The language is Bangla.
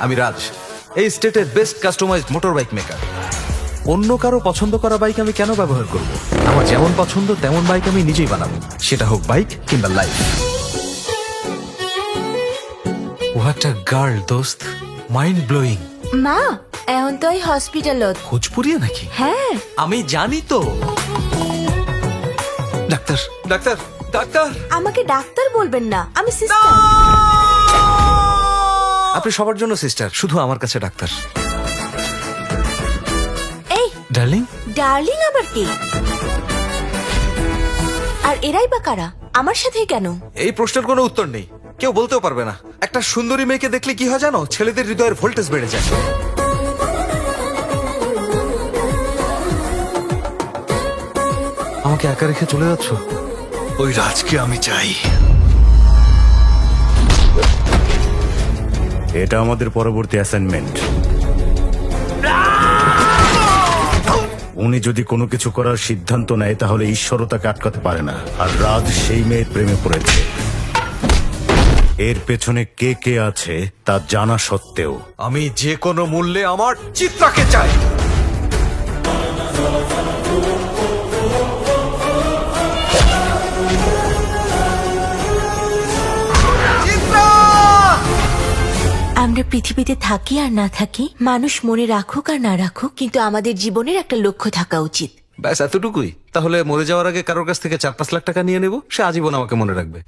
আমি রাজ এই স্টেটের best customised motor bike maker অন্য কারও পছন্দ করা বাইক আমি কেন ব্যবহার করব? আমার যেমন পছন্দ তেমন বাইক আমি নিজেই বানাবো। সেটা হোক বাইক কিংবা লাইফ হোয়াট আ গার্ল দোস্ত মাইন্ড ব্লোয়িং মা এখন তো এই হসপিটালত ভোজপুরিয়া নাকি? হ্যাঁ। আমি জানি তো। ডাক্তার। Doctor doctor. আমাকে ডাক্তার বলবেন না আমি সিস্টার আপনি সবার জন্য সিস্টার শুধু আমার কাছে ডাক্তার। এই ডার্লিং ডার্লিং আবার কি? আর এরাই বা কারা? আমার সাথেই কেন? এই প্রশ্নের কোনো উত্তর নেই। কেউ বলতেও পারবে না। একটা সুন্দরী মেয়েকে দেখলে কি হয় জানো? ছেলেদের হৃদয়ের ভোল্টেজ বেড়ে যায়। আমাকে একা রেখে চলে যাচ্ছ? ওই রাজকে আমি চাই। এটা আমাদের পরবর্তী অ্যাসাইনমেন্ট উনি যদি কোনো কিছু করার সিদ্ধান্ত নেয়, তাহলে ঈশ্বরও তাকে আটকাতে পারে না। আর রাজ সেই মেয়ের প্রেমে পড়েছে। এর পেছনে কে কে আছে, তা জানা সত্ত্বেও। আমি যে কোনো মূল্যে আমার চিত্রাকে চাই। আমরা পৃথিবীতে থাকি আর না থাকি, মানুষ মনে রাখুক আর না রাখুক, কিন্তু আমাদের জীবনের একটা লক্ষ্য থাকা উচিত। ব্যাস, এতটুকুই। তাহলে মরে যাওয়ার আগে কারোর কাছ থেকে চার পাঁচ লাখ টাকা নিয়ে নেব, সে আজীবন আমাকে মনে রাখবে।